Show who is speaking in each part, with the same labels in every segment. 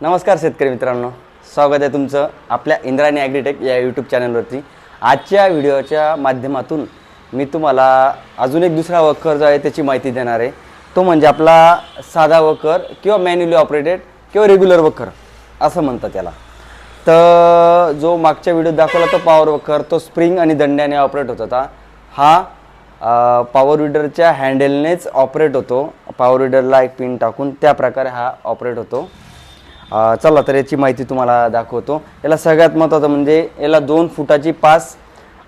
Speaker 1: नमस्कार शेतकरी मित्रांनो. स्वागत आहे तुमचं आपल्या इंद्रायणी ॲग्रीटेक या यूट्यूब चॅनलवरती आजच्या व्हिडिओच्या माध्यमातून मी तुम्हाला अजून एक दुसरा वकर जो आहे त्याची माहिती देणार आहे. तो म्हणजे आपला साधा वकर किंवा मॅन्युअली ऑपरेटेड किंवा रेग्युलर वकर असं म्हणतात त्याला. तर जो मागच्या व्हिडिओत दाखवला तो पॉवर वकर तो स्प्रिंग आणि दंड्याने ऑपरेट होत होता. हा पॉवर विडरच्या हँडलनेच ऑपरेट होतो. पॉवर विडरला एक पिन टाकून त्या प्रकारे हा ऑपरेट होतो. चला तर याची माहिती तुम्हाला दाखवतो. याला सगळ्यात महत्त्वाचं म्हणजे याला दोन फुटाची पास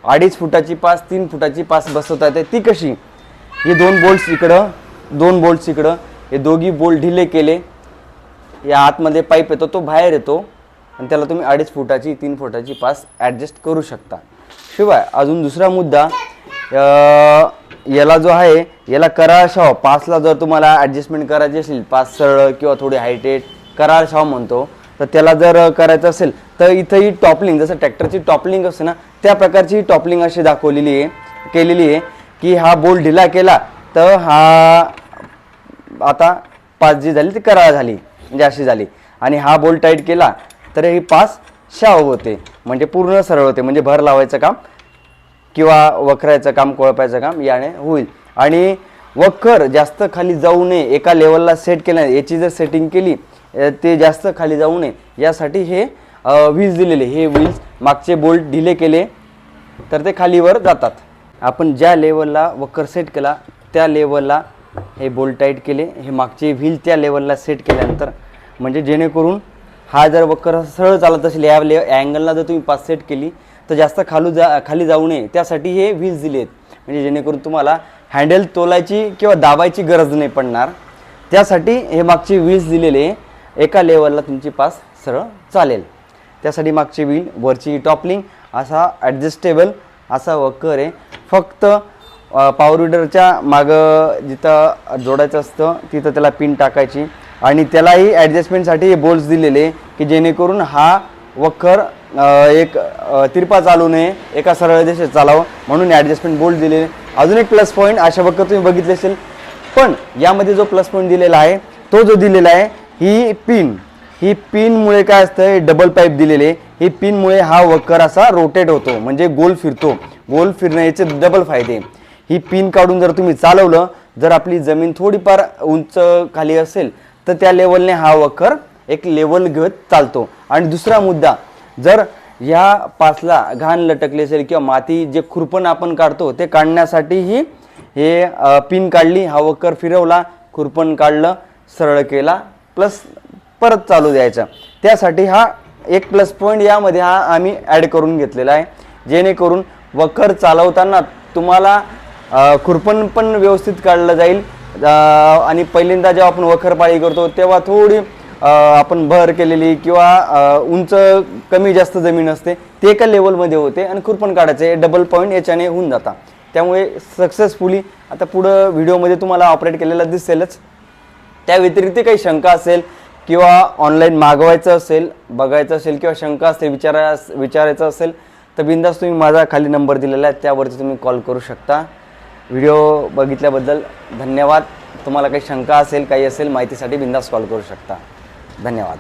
Speaker 1: अडीच फुटाची पास तीन फुटाची पास बसवता येते. ती कशी? ही दोन बोल्ट्स इकडं दोन बोल्ट्स इकडं. हे दोघी बोल्ट ढिले केले. या आतमध्ये पाईप येतो तो बाहेर येतो. आणि त्याला तुम्ही अडीच फुटाची तीन फुटाची पास ॲडजस्ट करू शकता. शिवाय अजून दुसरा मुद्दा याला जो आहे याला करा शाव पासला जर तुम्हाला ॲडजस्टमेंट करायची असेल पास सरळ किंवा थोडी हायटेड करार शाव म्हणतो तर त्याला जर करायचं असेल तर इथं ही टॉपलिंग जसं ट्रॅक्टरची टॉपलिंग असते ना त्या प्रकारची ही टॉपलिंग अशी दाखवलेली आहे केलेली आहे की हा बोल ढिला केला तर हा आता पाच जी झाली ती कराळ झाली म्हणजे अशी झाली. आणि हा बोल टाईट केला तर ही पास शाव होते म्हणजे पूर्ण सरळ होते म्हणजे भर लावायचं काम किंवा वखरायचं काम कोळपायचं काम याने होईल. आणि वखर जास्त खाली जाऊ नये एका लेवलला सेट केलं याची जर सेटिंग केली ते जास्त खाली जाऊ नये. यासाठी हे व्हील्स दिलेले हे व्हील्स मागचे बोल्ट ढिले केले तर ते खालीवर जातात. आपण ज्या लेवलला वक्कर सेट केला त्या लेवलला हे बोल्ट टाईट केले हे मागचे व्हील त्या लेवलला सेट केल्यानंतर म्हणजे जेणेकरून हा जर वक्कर सरळ चालत असेल या ले अँगलला जर तुम्ही पास सेट केली तर जास्त खालू जा खाली जाऊ नये. त्यासाठी हे व्हील्स दिले आहेत. म्हणजे जेणेकरून तुम्हाला हँडल तोलायची किंवा दाबायची गरज नाही पडणार. त्यासाठी हे मागचे व्हील्स दिलेले एका लेवलला तुमची पास सरळ चालेल. त्यासाठी मागची व्हील वरची टॉपलिंग असा ॲडजस्टेबल असा वक्कर आहे. फक्त पावर विडरच्या मागं जिथं जोडायचं असतं तिथं त्याला पिन टाकायची. आणि त्यालाही ॲडजस्टमेंटसाठी बोल्स बोल्ट्स दिलेले की जेणेकरून हा वखर एक तिरपा चालू नये एका सरळ दिशेत चालावं म्हणून ॲडजस्टमेंट बोल्ट दिलेले अजून एक प्लस पॉईंट अशा वखर तुम्ही बघितले असेल. पण यामध्ये जो प्लस पॉईंट दिलेला आहे तो जो दिलेला आहे ही पिन ही पिनमुळे काय असतं? हे डबल पाईप दिलेले. ही पिनमुळे हा वक्कर असा रोटेट होतो. म्हणजे गोल फिरतो. गोल फिरण्याचे डबल फायदे. ही पिन काढून जर तुम्ही चालवलं जर आपली जमीन थोडीफार उंच खाली असेल तर त्या लेवलने हा वक्कर एक लेवल घेत चालतो. आणि दुसरा मुद्दा जर ह्या पासला घाण लटकली असेल किंवा माती जे खुरपण आपण काढतो ते काढण्यासाठीही हे पिन काढली हा वक्कर फिरवला खुरपण काढलं सरळ केला प्लस परत चालू द्यायचा. त्यासाठी हा एक प्लस पॉईंट यामध्ये हा आम्ही ॲड करून घेतलेला आहे. जेणेकरून वखर चालवताना तुम्हाला खुरपण पण व्यवस्थित काढलं जाईल. आणि पहिल्यांदा जेव्हा आपण वखरपाळी करतो तेव्हा थोडी आपण भर केलेली किंवा उंच कमी जास्त जमीन असते ते एका लेवलमध्ये होते आणि खुरपण काढायचे डबल पॉईंट याच्याने होऊन जाता. त्यामुळे सक्सेसफुली आता पुढं व्हिडिओमध्ये तुम्हाला ऑपरेट केलेला दिसेलच. त्या व्यतिरिक्त काही शंका असेल किंवा ऑनलाईन मागवायचं असेल बघायचं असेल किंवा शंका असेल विचारा विचारायचं असेल तर बिंदास तुम्ही माझा खाली नंबर दिलेला आहे त्यावरती तुम्ही कॉल करू शकता. व्हिडिओ बघितल्याबद्दल धन्यवाद. तुम्हाला काही शंका असेल काही असेल माहितीसाठी बिंदास कॉल करू शकता. धन्यवाद.